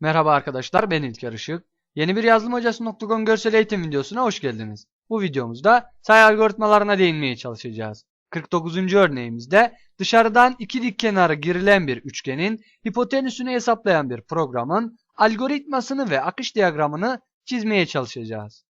Merhaba arkadaşlar ben İlker Işık. Yeni bir yazılım hocası.com görsel eğitim videosuna hoş geldiniz. Bu videomuzda sayı algoritmalarına değinmeye çalışacağız. 49. örneğimizde dışarıdan iki dik kenarı girilen bir üçgenin hipotenüsünü hesaplayan bir programın algoritmasını ve akış diyagramını çizmeye çalışacağız.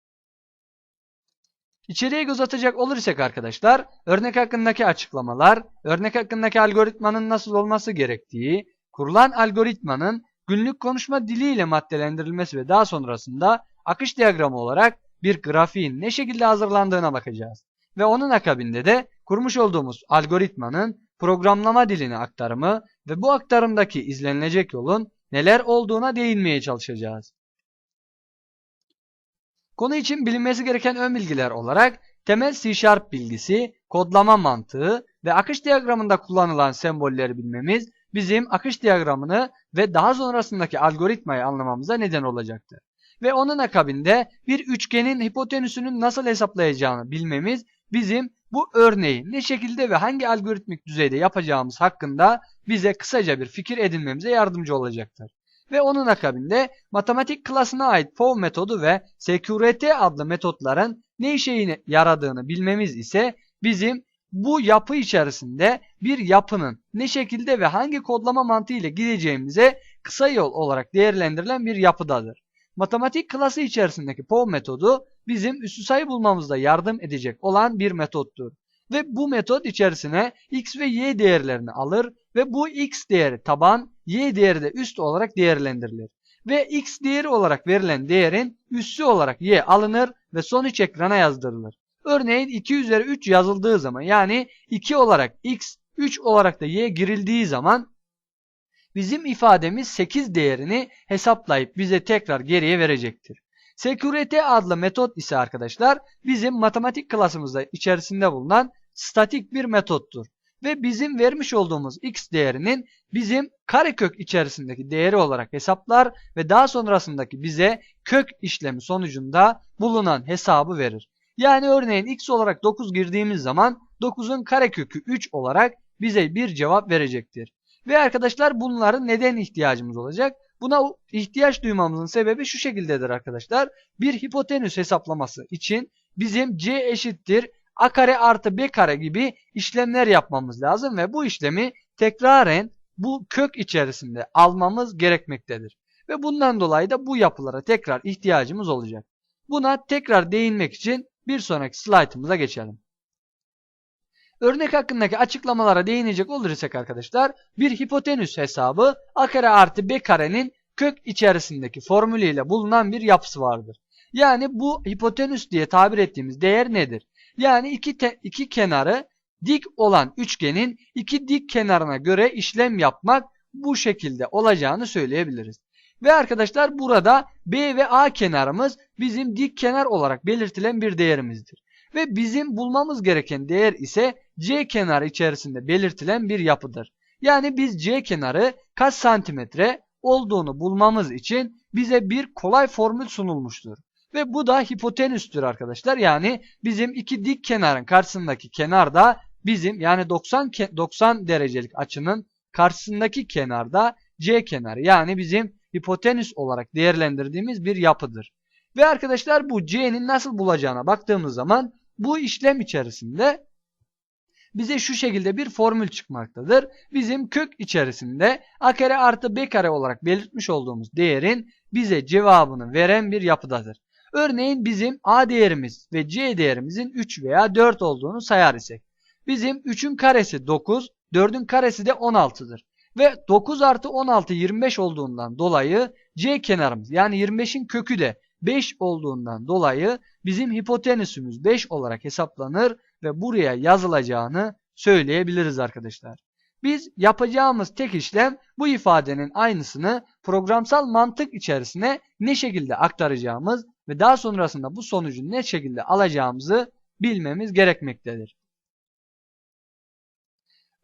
İçeriye göz atacak olursak arkadaşlar, örnek hakkındaki açıklamalar, örnek hakkındaki algoritmanın nasıl olması gerektiği, kurulan algoritmanın günlük konuşma diliyle maddelendirilmesi ve daha sonrasında akış diyagramı olarak bir grafiğin ne şekilde hazırlandığına bakacağız. Ve onun akabinde de kurmuş olduğumuz algoritmanın programlama dilini aktarımı ve bu aktarımdaki izlenilecek yolun neler olduğuna değinmeye çalışacağız. Konu için bilinmesi gereken ön bilgiler olarak temel C Sharp bilgisi, kodlama mantığı ve akış diyagramında kullanılan sembolleri bilmemiz bizim akış diyagramını ve daha sonrasındaki algoritmayı anlamamıza neden olacaktır. Ve onun akabinde bir üçgenin hipotenüsünün nasıl hesaplayacağını bilmemiz bizim bu örneği ne şekilde ve hangi algoritmik düzeyde yapacağımız hakkında bize kısaca bir fikir edinmemize yardımcı olacaktır. Ve onun akabinde matematik klasına ait POV metodu ve SQRT adlı metotların ne işe yaradığını bilmemiz ise bizim bu yapı içerisinde bir yapının ne şekilde ve hangi kodlama mantığı ile gideceğimize kısa yol olarak değerlendirilen bir yapıdadır. Matematik klası içerisindeki POV metodu bizim üstü sayı bulmamızda yardım edecek olan bir metottur. Ve bu metot içerisine x ve y değerlerini alır ve bu x değeri taban, y değeri de üst olarak değerlendirilir. Ve x değeri olarak verilen değerin üssü olarak y alınır ve sonuç ekrana yazdırılır. Örneğin 2 üzeri 3 yazıldığı zaman yani 2 olarak x, 3 olarak da y girildiği zaman bizim ifademiz 8 değerini hesaplayıp bize tekrar geriye verecektir. Security adlı metot ise arkadaşlar bizim matematik klasımızda içerisinde bulunan statik bir metottur. Ve bizim vermiş olduğumuz x değerinin bizim karekök içerisindeki değeri olarak hesaplar ve daha sonrasındaki bize kök işlemi sonucunda bulunan hesabı verir. Yani örneğin x olarak 9 girdiğimiz zaman 9'un karekökü 3 olarak bize bir cevap verecektir. Ve arkadaşlar bunların neden ihtiyacımız olacak? Buna ihtiyaç duymamızın sebebi şu şekildedir arkadaşlar. Bir hipotenüs hesaplaması için bizim c eşittir a kare artı b kare gibi işlemler yapmamız lazım ve bu işlemi tekraren bu kök içerisinde almamız gerekmektedir. Ve bundan dolayı da bu yapılara tekrar ihtiyacımız olacak. Buna tekrar değinmek için bir sonraki slaytımıza geçelim. Örnek hakkındaki açıklamalara değinecek olursak arkadaşlar bir hipotenüs hesabı a kare artı b karenin kök içerisindeki formülüyle bulunan bir yapısı vardır. Yani bu hipotenüs diye tabir ettiğimiz değer nedir? Yani iki, te, iki kenarı dik olan üçgenin iki dik kenarına göre işlem yapmak bu şekilde olacağını söyleyebiliriz. Ve arkadaşlar burada B ve A kenarımız bizim dik kenar olarak belirtilen bir değerimizdir. Ve bizim bulmamız gereken değer ise C kenarı içerisinde belirtilen bir yapıdır. Yani biz C kenarı kaç santimetre olduğunu bulmamız için bize bir kolay formül sunulmuştur. Ve bu da hipotenüstür arkadaşlar. Yani bizim iki dik kenarın karşısındaki kenar da bizim yani 90 90 derecelik açının karşısındaki kenar da C kenarı. Yani bizim hipotenüs olarak değerlendirdiğimiz bir yapıdır. Ve arkadaşlar bu C'nin nasıl bulacağına baktığımız zaman bu işlem içerisinde bize şu şekilde bir formül çıkmaktadır. Bizim kök içerisinde a kare artı b kare olarak belirtmiş olduğumuz değerin bize cevabını veren bir yapıdadır. Örneğin bizim a değerimiz ve c değerimizin 3 veya 4 olduğunu sayar isek. Bizim 3'ün karesi 9, 4'ün karesi de 16'dır. Ve 9 artı 16 25 olduğundan dolayı c kenarımız yani 25'in kökü de 5 olduğundan dolayı bizim hipotenüsümüz 5 olarak hesaplanır ve buraya yazılacağını söyleyebiliriz arkadaşlar. Biz yapacağımız tek işlem bu ifadenin aynısını programsal mantık içerisine ne şekilde aktaracağımız ve daha sonrasında bu sonucu ne şekilde alacağımızı bilmemiz gerekmektedir.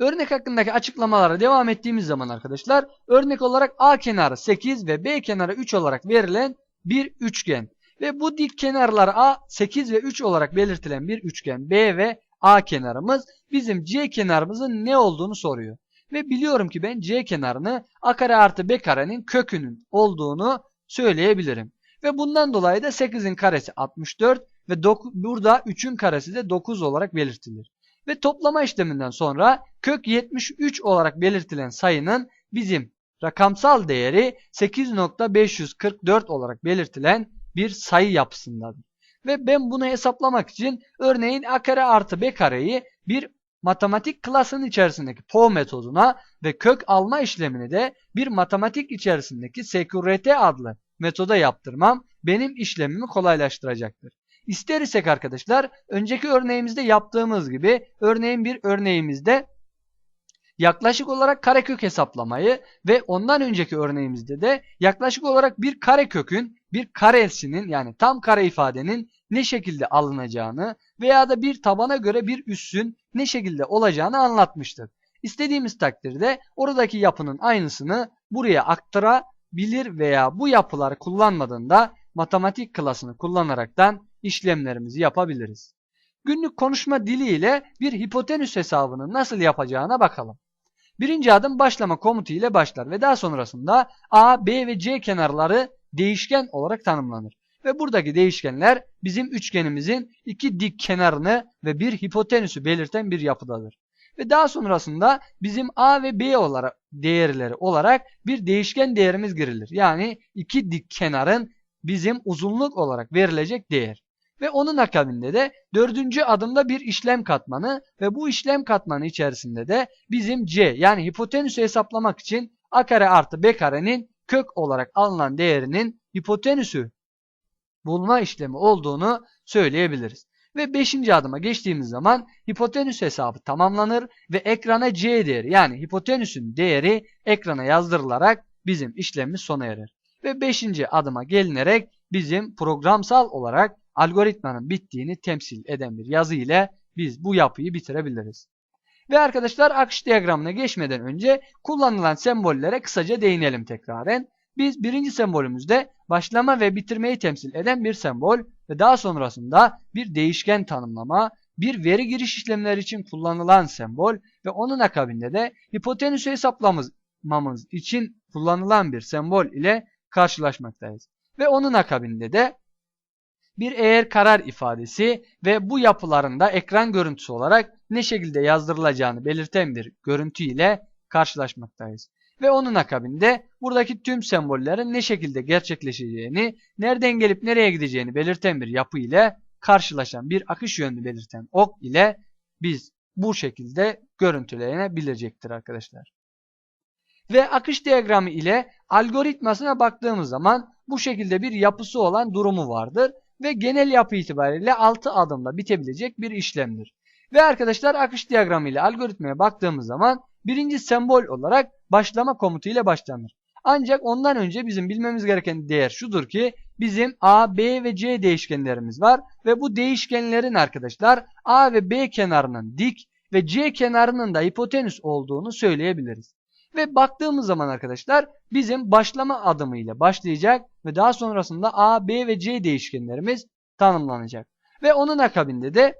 Örnek hakkındaki açıklamalara devam ettiğimiz zaman arkadaşlar örnek olarak A kenarı 8 ve B kenarı 3 olarak verilen bir üçgen ve bu dik kenarlar A 8 ve 3 olarak belirtilen bir üçgen B ve A kenarımız bizim C kenarımızın ne olduğunu soruyor. Ve biliyorum ki ben C kenarını A kare artı B karenin kökünün olduğunu söyleyebilirim. Ve bundan dolayı da 8'in karesi 64 ve burada 3'ün karesi de 9 olarak belirtilir. Ve toplama işleminden sonra kök 73 olarak belirtilen sayının bizim rakamsal değeri 8.544 olarak belirtilen bir sayı yapısındadır. Ve ben bunu hesaplamak için örneğin a kare artı b kareyi bir matematik klasının içerisindeki POW metoduna ve kök alma işlemini de bir matematik içerisindeki SQRT adlı metoda yaptırmam benim işlemimi kolaylaştıracaktır. İster isek arkadaşlar önceki örneğimizde yaptığımız gibi örneğin bir örneğimizde yaklaşık olarak karekök hesaplamayı ve ondan önceki örneğimizde de yaklaşık olarak bir karekökün bir karesinin yani tam kare ifadenin ne şekilde alınacağını veya da bir tabana göre bir üssün ne şekilde olacağını anlatmıştık. İstediğimiz takdirde oradaki yapının aynısını buraya aktarabilir veya bu yapıları kullanmadan da matematik klasını kullanaraktan işlemlerimizi yapabiliriz. Günlük konuşma diliyle bir hipotenüs hesabını nasıl yapacağına bakalım. Birinci adım başlama komutu ile başlar ve daha sonrasında A, B ve C kenarları değişken olarak tanımlanır. Ve buradaki değişkenler bizim üçgenimizin iki dik kenarını ve bir hipotenüsü belirten bir yapıdadır. Ve daha sonrasında bizim A ve B olarak değerleri olarak bir değişken değerimiz girilir. Yani iki dik kenarın bizim uzunluk olarak verilecek değer. Ve onun akabinde de dördüncü adımda bir işlem katmanı ve bu işlem katmanı içerisinde de bizim C yani hipotenüsü hesaplamak için A kare artı B karenin kök olarak alınan değerinin hipotenüsü bulma işlemi olduğunu söyleyebiliriz. Ve 5. adıma geçtiğimiz zaman hipotenüs hesabı tamamlanır ve ekrana C değeri yani hipotenüsün değeri ekrana yazdırılarak bizim işlemimiz sona erer. Ve 5. adıma gelinerek bizim programsal olarak algoritmanın bittiğini temsil eden bir yazı ile biz bu yapıyı bitirebiliriz. Ve arkadaşlar akış diyagramına geçmeden önce kullanılan sembollere kısaca değinelim tekraren. Biz birinci sembolümüzde başlama ve bitirmeyi temsil eden bir sembol ve daha sonrasında bir değişken tanımlama, bir veri giriş işlemleri için kullanılan sembol ve onun akabinde de hipotenüsü hesaplamamız için kullanılan bir sembol ile karşılaşmaktayız. Ve onun akabinde de bir eğer karar ifadesi ve bu yapıların da ekran görüntüsü olarak ne şekilde yazdırılacağını belirten bir görüntü ile karşılaşmaktayız. Ve onun akabinde buradaki tüm sembollerin ne şekilde gerçekleşeceğini, nereden gelip nereye gideceğini belirten bir yapı ile karşılaşan bir akış yönünü belirten ok ile biz bu şekilde görüntülenebilecektir arkadaşlar. Ve akış diyagramı ile algoritmasına baktığımız zaman bu şekilde bir yapısı olan durumu vardır ve genel yapı itibariyle 6 adımla bitebilecek bir işlemdir. Ve arkadaşlar akış diyagramı ile algoritmaya baktığımız zaman birinci sembol olarak başlama komutu ile başlanır. Ancak ondan önce bizim bilmemiz gereken değer şudur ki bizim A, B ve C değişkenlerimiz var ve bu değişkenlerin arkadaşlar A ve B kenarının dik ve C kenarının da hipotenüs olduğunu söyleyebiliriz. Ve baktığımız zaman arkadaşlar bizim başlama adımı ile başlayacak ve daha sonrasında A, B ve C değişkenlerimiz tanımlanacak. Ve onun akabinde de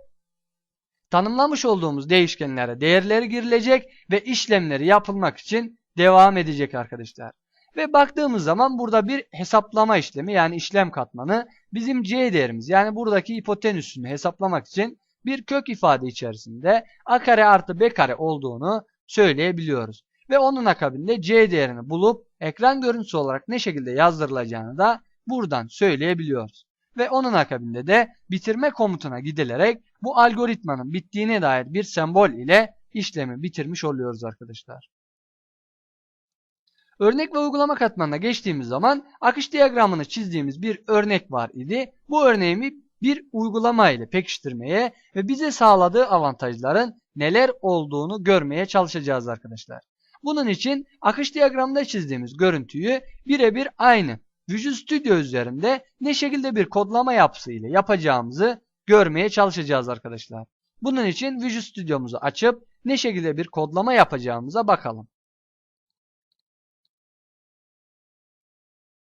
tanımlamış olduğumuz değişkenlere değerleri girilecek ve işlemleri yapılmak için devam edecek arkadaşlar. Ve baktığımız zaman burada bir hesaplama işlemi yani işlem katmanı bizim C değerimiz yani buradaki hipotenüsünü hesaplamak için bir kök ifade içerisinde a kare artı b kare olduğunu söyleyebiliyoruz. Ve onun akabinde C değerini bulup ekran görüntüsü olarak ne şekilde yazdırılacağını da buradan söyleyebiliyoruz. Ve onun akabinde de bitirme komutuna gidilerek bu algoritmanın bittiğine dair bir sembol ile işlemi bitirmiş oluyoruz arkadaşlar. Örnek ve uygulama katmanına geçtiğimiz zaman akış diyagramını çizdiğimiz bir örnek var idi. Bu örneğimi bir uygulama ile pekiştirmeye ve bize sağladığı avantajların neler olduğunu görmeye çalışacağız arkadaşlar. Bunun için akış diyagramında çizdiğimiz görüntüyü birebir aynı Visual Studio üzerinde ne şekilde bir kodlama yapısı ile yapacağımızı görmeye çalışacağız arkadaşlar. Bunun için Visual Studio'muzu açıp ne şekilde bir kodlama yapacağımıza bakalım.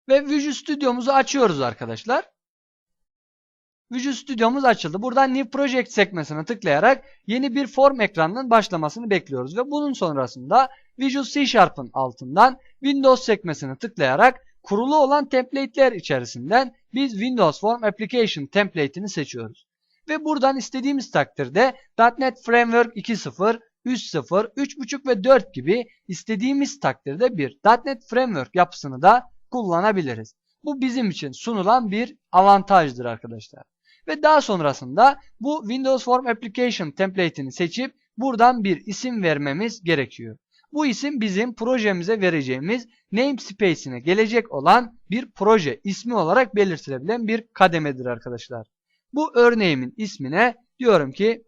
Ve Visual Studio'muzu açıyoruz arkadaşlar. Visual Studio'muz açıldı. Buradan New Project sekmesine tıklayarak yeni bir form ekranının başlamasını bekliyoruz. Ve bunun sonrasında Visual C Sharp'ın altından Windows sekmesine tıklayarak kurulu olan template'ler içerisinden biz Windows Form Application template'ini seçiyoruz. Ve buradan istediğimiz takdirde .NET Framework 2.0, 3.0, 3.5 ve 4 gibi istediğimiz takdirde bir .NET Framework yapısını da kullanabiliriz. Bu bizim için sunulan bir avantajdır arkadaşlar. Ve daha sonrasında bu Windows Form Application template'ini seçip buradan bir isim vermemiz gerekiyor. Bu isim bizim projemize vereceğimiz namespace'ine gelecek olan bir proje ismi olarak belirtilebilen bir kademedir arkadaşlar. Bu örneğimin ismine diyorum ki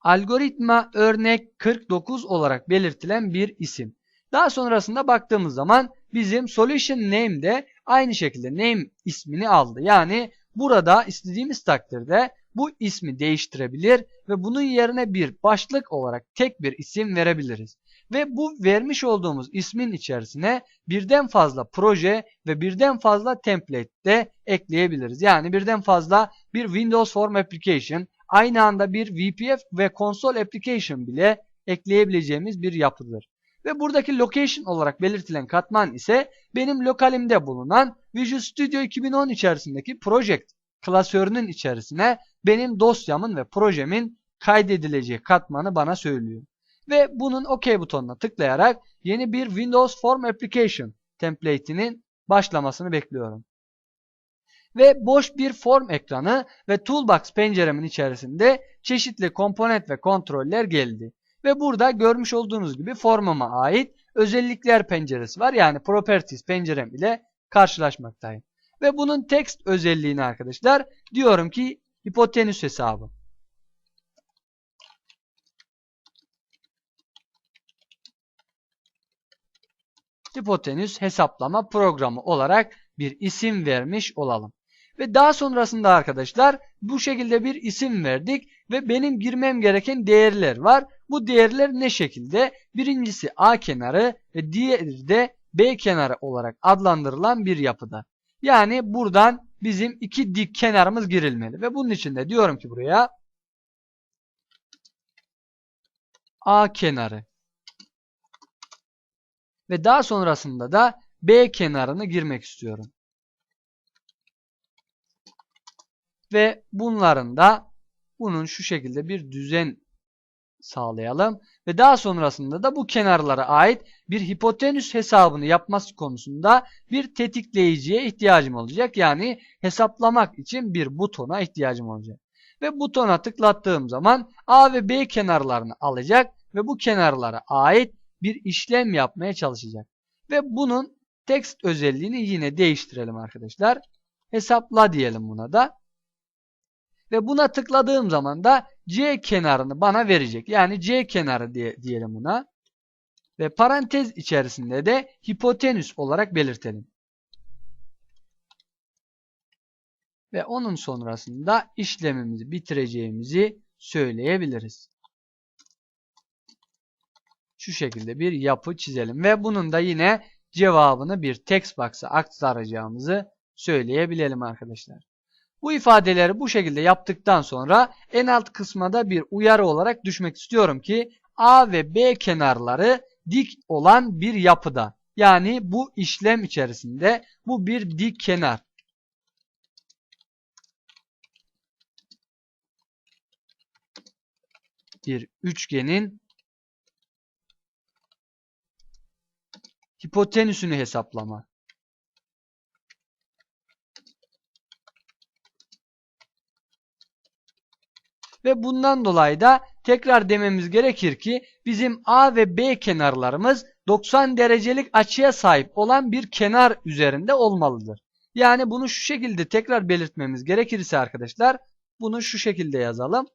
algoritma örnek 49 olarak belirtilen bir isim. Daha sonrasında baktığımız zaman bizim solution name de aynı şekilde name ismini aldı. Yani burada istediğimiz takdirde bu ismi değiştirebilir ve bunun yerine bir başlık olarak tek bir isim verebiliriz. Ve bu vermiş olduğumuz ismin içerisine birden fazla proje ve birden fazla template de ekleyebiliriz. Yani birden fazla bir Windows Form Application, aynı anda bir VPF ve Console Application bile ekleyebileceğimiz bir yapıdır. Ve buradaki location olarak belirtilen katman ise benim lokalimde bulunan Visual Studio 2010 içerisindeki project klasörünün içerisine benim dosyamın ve projemin kaydedileceği katmanı bana söylüyor. Ve bunun OK butonuna tıklayarak yeni bir Windows Form Application template'inin başlamasını bekliyorum. Ve boş bir form ekranı ve Toolbox penceremin içerisinde çeşitli komponent ve kontroller geldi. Ve burada görmüş olduğunuz gibi formuma ait özellikler penceresi var. Yani Properties pencerem ile karşılaşmaktayım. Ve bunun text özelliğini arkadaşlar diyorum ki hipotenüs hesabı. Hipotenüs hesaplama programı olarak bir isim vermiş olalım. Ve daha sonrasında arkadaşlar bu şekilde bir isim verdik ve benim girmem gereken değerler var. Bu değerler ne şekilde? Birincisi A kenarı ve diğeri de B kenarı olarak adlandırılan bir yapıda. Yani buradan bizim iki dik kenarımız girilmeli. Ve bunun için de diyorum ki buraya A kenarı ve daha sonrasında da B kenarını girmek istiyorum. Ve bunların da bunun şu şekilde bir düzen sağlayalım. Ve daha sonrasında da bu kenarlara ait bir hipotenüs hesabını yapması konusunda bir tetikleyiciye ihtiyacım olacak. Yani hesaplamak için bir butona ihtiyacım olacak. Ve butona tıklattığım zaman A ve B kenarlarını alacak ve bu kenarlara ait bir işlem yapmaya çalışacak. Ve bunun text özelliğini yine değiştirelim arkadaşlar. Hesapla diyelim buna da. Ve buna tıkladığım zaman da C kenarını bana verecek. Yani C kenarı diye, diyelim buna. Ve parantez içerisinde de hipotenüs olarak belirtelim. Ve onun sonrasında işlemimizi bitireceğimizi söyleyebiliriz. Şu şekilde bir yapı çizelim. Ve bunun da yine cevabını bir text box'a aktaracağımızı söyleyebilelim arkadaşlar. Bu ifadeleri bu şekilde yaptıktan sonra en alt kısma da bir uyarı olarak düşmek istiyorum ki A ve B kenarları dik olan bir yapıda. Yani bu işlem içerisinde bu bir dik kenar. Bir üçgenin hipotenüsünü hesaplama. Ve bundan dolayı da tekrar dememiz gerekir ki bizim A ve B kenarlarımız 90 derecelik açıya sahip olan bir kenar üzerinde olmalıdır. Yani bunu şu şekilde tekrar belirtmemiz gerekirse arkadaşlar bunu şu şekilde yazalım.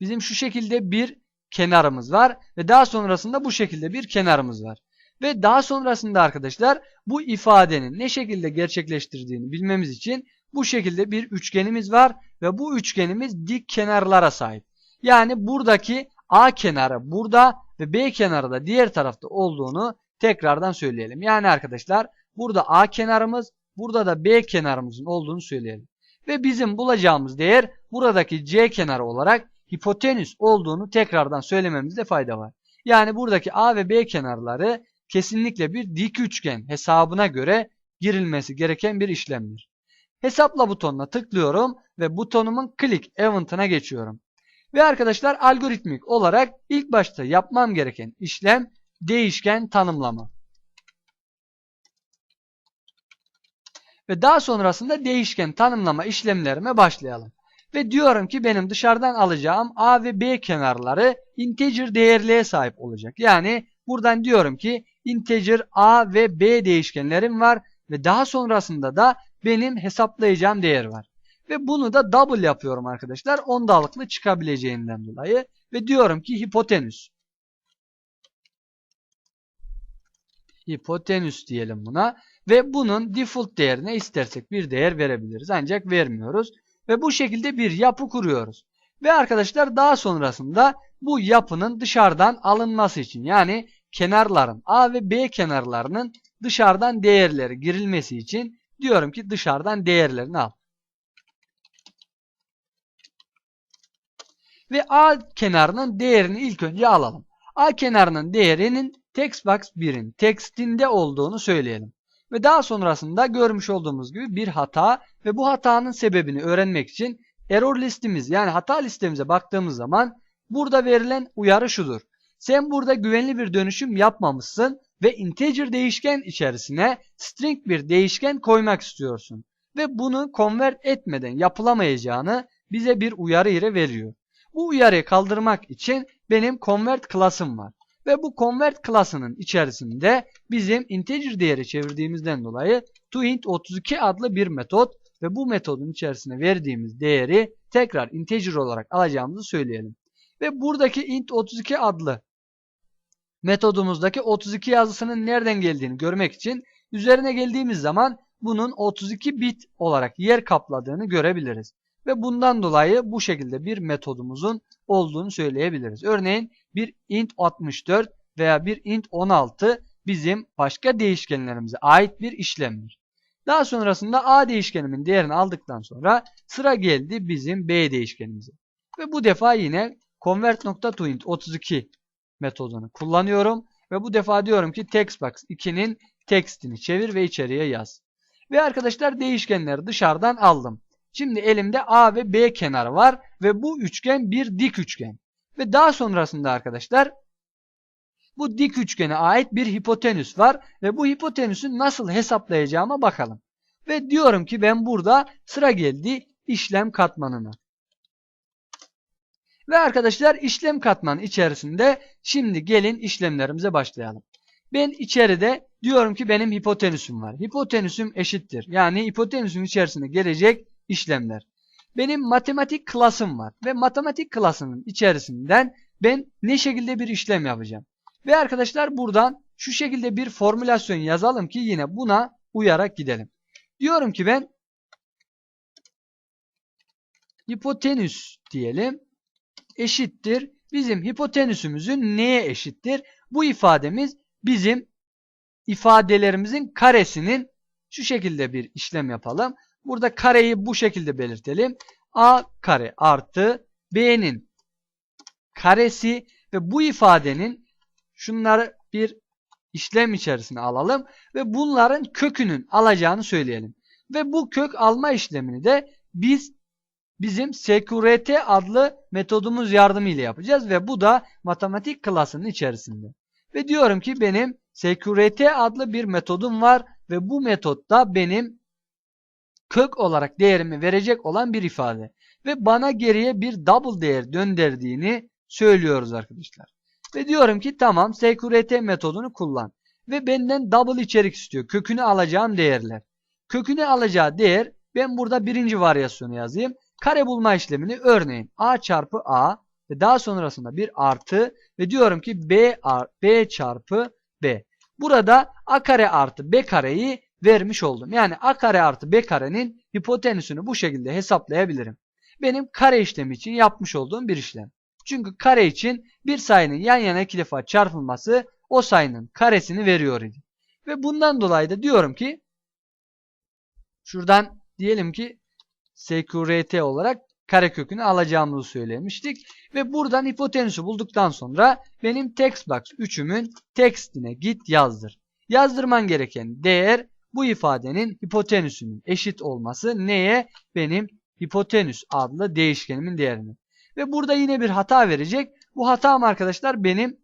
Bizim şu şekilde bir kenarımız var ve daha sonrasında bu şekilde bir kenarımız var. Ve daha sonrasında arkadaşlar bu ifadenin ne şekilde gerçekleştirdiğini bilmemiz için bu şekilde bir üçgenimiz var ve bu üçgenimiz dik kenarlara sahip. Yani buradaki A kenarı burada ve B kenarı da diğer tarafta olduğunu tekrardan söyleyelim. Yani arkadaşlar burada A kenarımız burada da B kenarımızın olduğunu söyleyelim. Ve bizim bulacağımız değer buradaki C kenarı olarak hipotenüs olduğunu tekrardan söylememizde fayda var. Yani buradaki A ve B kenarları kesinlikle bir dik üçgen hesabına göre girilmesi gereken bir işlemdir. Hesapla butonuna tıklıyorum ve butonumun click event'ına geçiyorum. Ve arkadaşlar algoritmik olarak ilk başta yapmam gereken işlem değişken tanımlama. Ve daha sonrasında değişken tanımlama işlemlerime başlayalım. Ve diyorum ki benim dışarıdan alacağım A ve B kenarları integer değerliğe sahip olacak. Yani buradan diyorum ki integer A ve B değişkenlerim var ve daha sonrasında da benim hesaplayacağım değer var. Ve bunu da double yapıyorum arkadaşlar. Ondalıklı çıkabileceğinden dolayı. Ve diyorum ki hipotenüs. Hipotenüs diyelim buna. Ve bunun default değerine istersek bir değer verebiliriz. Ancak vermiyoruz. Ve bu şekilde bir yapı kuruyoruz. Ve arkadaşlar daha sonrasında bu yapının dışarıdan alınması için yani kenarların A ve B kenarlarının dışarıdan değerleri girilmesi için diyorum ki dışarıdan değerlerini al. Ve A kenarının değerini ilk önce alalım. A kenarının değerinin textbox 1'in tekstinde olduğunu söyleyelim. Ve daha sonrasında görmüş olduğumuz gibi bir hata ve bu hatanın sebebini öğrenmek için error listemiz yani hata listemize baktığımız zaman burada verilen uyarı şudur. Sen burada güvenli bir dönüşüm yapmamışsın ve integer değişken içerisine string bir değişken koymak istiyorsun. Ve bunu convert etmeden yapılamayacağını bize bir uyarı ile veriyor. Bu uyarıyı kaldırmak için benim convert klasım var. Ve bu convert klasının içerisinde bizim integer değeri çevirdiğimizden dolayı toInt32 adlı bir metot ve bu metodun içerisine verdiğimiz değeri tekrar integer olarak alacağımızı söyleyelim. Ve buradaki int32 adlı metodumuzdaki 32 yazısının nereden geldiğini görmek için üzerine geldiğimiz zaman bunun 32 bit olarak yer kapladığını görebiliriz. Ve bundan dolayı bu şekilde bir metodumuzun olduğunu söyleyebiliriz. Örneğin bir int 64 veya bir int 16 bizim başka değişkenlerimize ait bir işlemdir. Daha sonrasında a değişkenimin değerini aldıktan sonra sıra geldi bizim b değişkenimize. Ve bu defa yine convert.toInt32 metodunu kullanıyorum. Ve bu defa diyorum ki textbox 2'nin tekstini çevir ve içeriye yaz. Ve arkadaşlar değişkenleri dışarıdan aldım. Şimdi elimde A ve B kenarı var ve bu üçgen bir dik üçgen. Ve daha sonrasında arkadaşlar bu dik üçgene ait bir hipotenüs var ve bu hipotenüsü nasıl hesaplayacağıma bakalım. Ve diyorum ki ben burada sıra geldi işlem katmanına. Ve arkadaşlar işlem katmanı içerisinde şimdi gelin işlemlerimize başlayalım. Ben içeride diyorum ki benim hipotenüsüm var. Hipotenüsüm eşittir. Yani hipotenüsün içerisine gelecek işlemler. Benim matematik klasım var ve matematik klasının içerisinden ben ne şekilde bir işlem yapacağım. Ve arkadaşlar buradan şu şekilde bir formülasyon yazalım ki yine buna uyarak gidelim. Diyorum ki ben hipotenüs diyelim eşittir. Bizim hipotenüsümüzün neye eşittir? Bu ifademiz bizim ifadelerimizin karesinin şu şekilde bir işlem yapalım. Burada kareyi bu şekilde belirtelim. A kare artı B'nin karesi ve bu ifadenin şunları bir işlem içerisine alalım ve bunların kökünün alacağını söyleyelim. Ve bu kök alma işlemini de biz bizim SQRT adlı metodumuz yardımıyla yapacağız ve bu da matematik klasının içerisinde. Ve diyorum ki benim SQRT adlı bir metodum var ve bu metotta benim kök olarak değerimi verecek olan bir ifade. Ve bana geriye bir double değer döndürdüğünü söylüyoruz arkadaşlar. Ve diyorum ki tamam SQRT metodunu kullan. Ve benden double içerik istiyor. Kökünü alacağım değerler. Kökünü alacağı değer ben burada birinci varyasyonu yazayım. Kare bulma işlemini örneğin a çarpı a ve daha sonrasında bir artı ve diyorum ki b, b çarpı b. Burada a kare artı b kareyi vermiş oldum. Yani a kare artı b karenin hipotenüsünü bu şekilde hesaplayabilirim. Benim kare işlemi için yapmış olduğum bir işlem. Çünkü kare için bir sayının yan yana iki defa çarpılması o sayının karesini veriyor idi. Ve bundan dolayı da diyorum ki şuradan diyelim ki SQRT olarak karekökünü alacağımızı söylemiştik. Ve buradan hipotenüsü bulduktan sonra benim textbox 3'ümün textine git yazdır. Yazdırman gereken değer bu ifadenin hipotenüsünün eşit olması neye? Benim hipotenüs adlı değişkenimin değerini. Ve burada yine bir hata verecek. Bu hatam arkadaşlar benim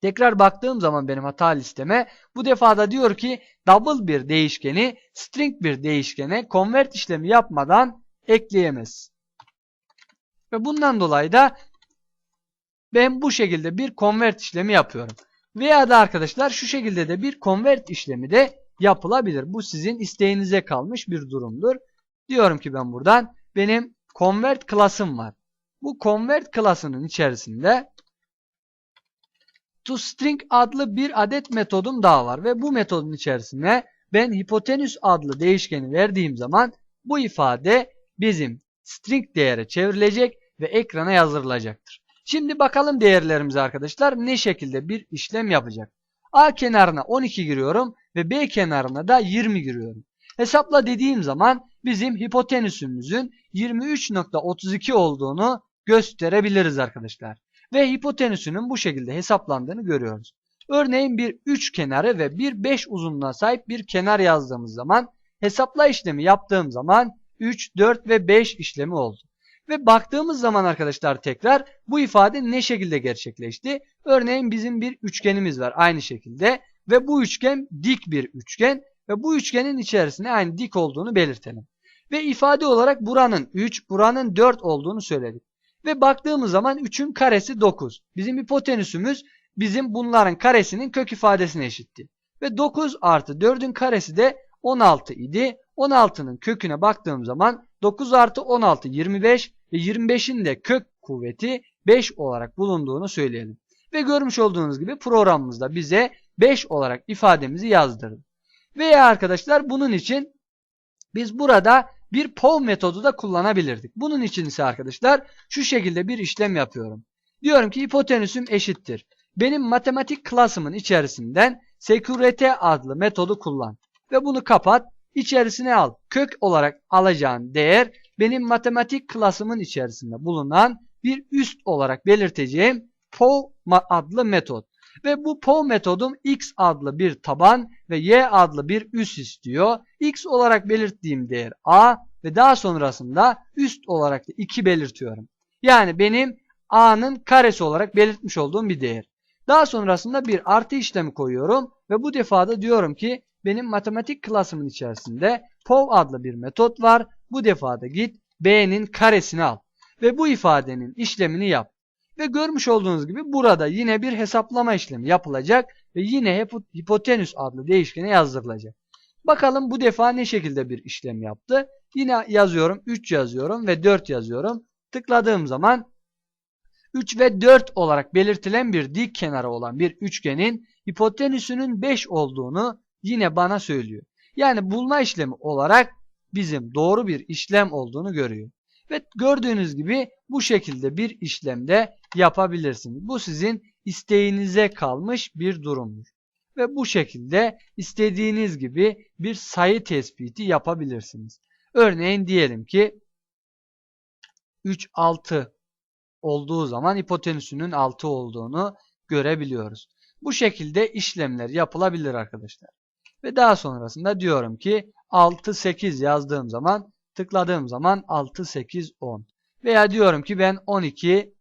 tekrar baktığım zaman benim hata listeme bu defada diyor ki double bir değişkeni string bir değişkene convert işlemi yapmadan ekleyemez. Ve bundan dolayı da ben bu şekilde bir convert işlemi yapıyorum. Veya da arkadaşlar şu şekilde de bir convert işlemi de yapılabilir. Bu sizin isteğinize kalmış bir durumdur. Diyorum ki ben buradan benim convert klasım var. Bu convert klasının içerisinde toString adlı bir adet metodum daha var ve bu metodun içerisine ben hipotenüs adlı değişkeni verdiğim zaman bu ifade bizim string değere çevrilecek ve ekrana yazılacak. Şimdi bakalım değerlerimize arkadaşlar ne şekilde bir işlem yapacak. A kenarına 12 giriyorum ve B kenarına da 20 giriyorum. Hesapla dediğim zaman bizim hipotenüsümüzün 23.32 olduğunu gösterebiliriz arkadaşlar. Ve hipotenüsünün bu şekilde hesaplandığını görüyoruz. Örneğin bir 3 kenarı ve bir 5 uzunluğuna sahip bir kenar yazdığımız zaman hesapla işlemi yaptığım zaman 3, 4 ve 5 işlemi oldu. Ve baktığımız zaman arkadaşlar tekrar bu ifade ne şekilde gerçekleşti? Örneğin bizim bir üçgenimiz var aynı şekilde ve bu üçgen dik bir üçgen ve bu üçgenin içerisine aynı dik olduğunu belirtelim. Ve ifade olarak buranın 3, buranın 4 olduğunu söyledik. Ve baktığımız zaman 3'ün karesi 9. Bizim hipotenüsümüz bizim bunların karesinin kök ifadesine eşitti. Ve 9 artı 4'ün karesi de 16 idi. 16'nın köküne baktığım zaman 9 artı 16 25 ve 25'in de kök kuvveti 5 olarak bulunduğunu söyleyelim. Ve görmüş olduğunuz gibi programımızda bize 5 olarak ifademizi yazdırdı. Veya arkadaşlar bunun için biz burada bir POV metodu da kullanabilirdik. Bunun için ise arkadaşlar şu şekilde bir işlem yapıyorum. Diyorum ki hipotenüsüm eşittir. Benim matematik klasımın içerisinden SQRT adlı metodu kullan. Ve bunu kapat. İçerisine al. Kök olarak alacağın değer benim matematik klasımın içerisinde bulunan bir üst olarak belirteceğim POV adlı metot. Ve bu POV metodum x adlı bir taban ve y adlı bir üst istiyor. x olarak belirttiğim değer a ve daha sonrasında üst olarak da 2 belirtiyorum. Yani benim a'nın karesi olarak belirtmiş olduğum bir değer. Daha sonrasında bir artı işlemi koyuyorum ve bu defada diyorum ki benim matematik klasımın içerisinde POV adlı bir metot var. Bu defada git b'nin karesini al ve bu ifadenin işlemini yap. Ve görmüş olduğunuz gibi burada yine bir hesaplama işlemi yapılacak ve yine hipotenüs adlı değişkene yazdırılacak. Bakalım bu defa ne şekilde bir işlem yaptı. Yine yazıyorum 3 yazıyorum ve 4 yazıyorum. Tıkladığım zaman 3 ve 4 olarak belirtilen bir dik kenarı olan bir üçgenin hipotenüsünün 5 olduğunu yine bana söylüyor. Yani bulma işlemi olarak bizim doğru bir işlem olduğunu görüyor. Ve gördüğünüz gibi bu şekilde bir işlemde yapabilirsiniz. Bu sizin isteğinize kalmış bir durumdur. Ve bu şekilde istediğiniz gibi bir sayı tespiti yapabilirsiniz. Örneğin diyelim ki 3, 6 olduğu zaman hipotenüsünün 6 olduğunu görebiliyoruz. Bu şekilde işlemler yapılabilir arkadaşlar. Ve daha sonrasında diyorum ki 6, 8 yazdığım zaman tıkladığım zaman 6, 8, 10. Veya diyorum ki ben 12,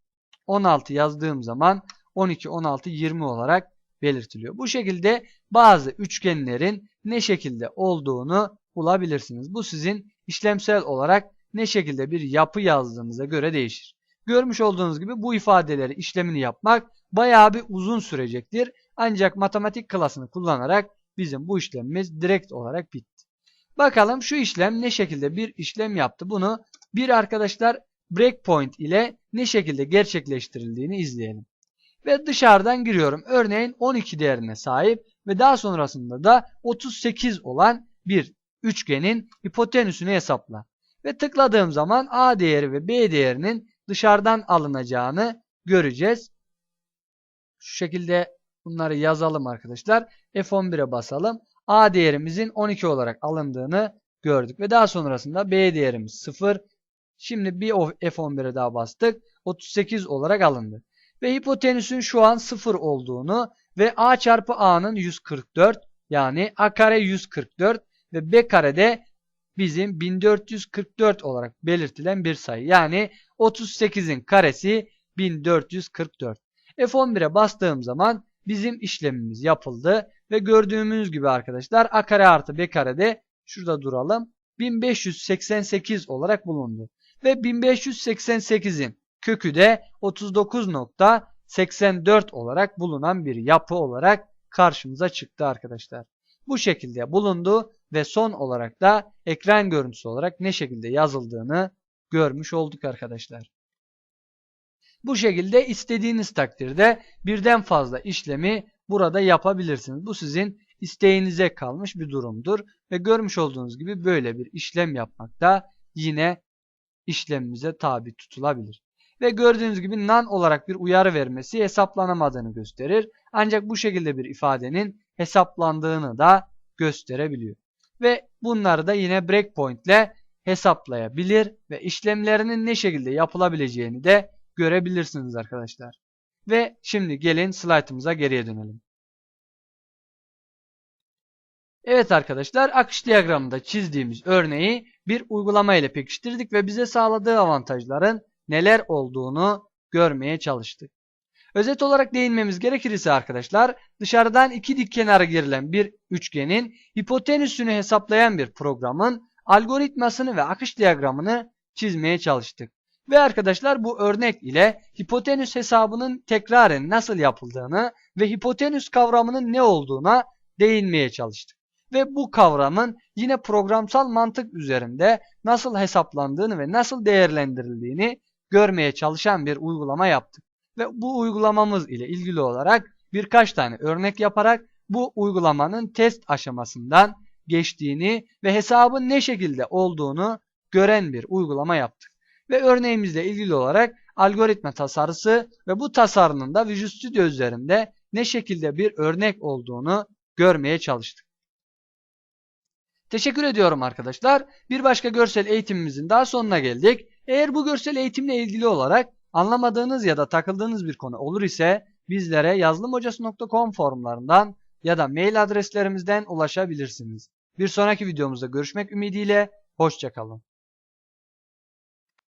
16 yazdığım zaman 12, 16, 20 olarak belirtiliyor. Bu şekilde bazı üçgenlerin ne şekilde olduğunu bulabilirsiniz. Bu sizin işlemsel olarak ne şekilde bir yapı yazdığınıza göre değişir. Görmüş olduğunuz gibi bu ifadeleri işlemini yapmak bayağı bir uzun sürecektir. Ancak matematik klasını kullanarak bizim bu işlemimiz direkt olarak bitti. Bakalım şu işlem ne şekilde bir işlem yaptı. Bunu bir arkadaşlar breakpoint ile ne şekilde gerçekleştirildiğini izleyelim. Ve dışarıdan giriyorum. Örneğin 12 değerine sahip ve daha sonrasında da 38 olan bir üçgenin hipotenüsünü hesapla. Ve tıkladığım zaman A değeri ve B değerinin dışarıdan alınacağını göreceğiz. Şu şekilde bunları yazalım arkadaşlar. F11'e basalım. A değerimizin 12 olarak alındığını gördük. Ve daha sonrasında B değerimiz 0. Şimdi bir o- F11'e daha bastık. 38 olarak alındı. Ve hipotenüsün şu an 0 olduğunu ve A çarpı A'nın 144 yani A kare 144 ve B kare de bizim 1444 olarak belirtilen bir sayı. Yani 38'in karesi 1444. F11'e bastığım zaman bizim işlemimiz yapıldı. Ve gördüğümüz gibi arkadaşlar A kare artı B kare de şurada duralım. 1588 olarak bulundu. Ve 1588'in kökü de 39.84 olarak bulunan bir yapı olarak karşımıza çıktı arkadaşlar. Bu şekilde bulundu ve son olarak da ekran görüntüsü olarak ne şekilde yazıldığını görmüş olduk arkadaşlar. Bu şekilde istediğiniz takdirde birden fazla işlemi burada yapabilirsiniz. Bu sizin isteğinize kalmış bir durumdur. Ve görmüş olduğunuz gibi böyle bir işlem yapmak da yine işlemimize tabi tutulabilir. Ve gördüğünüz gibi none olarak bir uyarı vermesi hesaplanamadığını gösterir. Ancak bu şekilde bir ifadenin hesaplandığını da gösterebiliyor. Ve bunları da yine breakpoint ile hesaplayabilir ve işlemlerinin ne şekilde yapılabileceğini de görebilirsiniz arkadaşlar. Ve şimdi gelin slaytımıza geriye dönelim. Evet arkadaşlar akış diyagramında çizdiğimiz örneği bir uygulama ile pekiştirdik ve bize sağladığı avantajların neler olduğunu görmeye çalıştık. Özet olarak değinmemiz gerekirse arkadaşlar dışarıdan iki dik kenara girilen bir üçgenin hipotenüsünü hesaplayan bir programın algoritmasını ve akış diyagramını çizmeye çalıştık. Ve arkadaşlar bu örnek ile hipotenüs hesabının tekraren nasıl yapıldığını ve hipotenüs kavramının ne olduğuna değinmeye çalıştık. Ve bu kavramın yine programsal mantık üzerinde nasıl hesaplandığını ve nasıl değerlendirildiğini görmeye çalışan bir uygulama yaptık. Ve bu uygulamamız ile ilgili olarak birkaç tane örnek yaparak bu uygulamanın test aşamasından geçtiğini ve hesabın ne şekilde olduğunu gören bir uygulama yaptık. Ve örneğimizle ilgili olarak algoritma tasarısı ve bu tasarının da Visual Studio üzerinde ne şekilde bir örnek olduğunu görmeye çalıştık. Teşekkür ediyorum arkadaşlar. Bir başka görsel eğitimimizin daha sonuna geldik. Eğer bu görsel eğitimle ilgili olarak anlamadığınız ya da takıldığınız bir konu olur ise bizlere yazılımhocası.com forumlarından ya da mail adreslerimizden ulaşabilirsiniz. Bir sonraki videomuzda görüşmek ümidiyle hoşçakalın.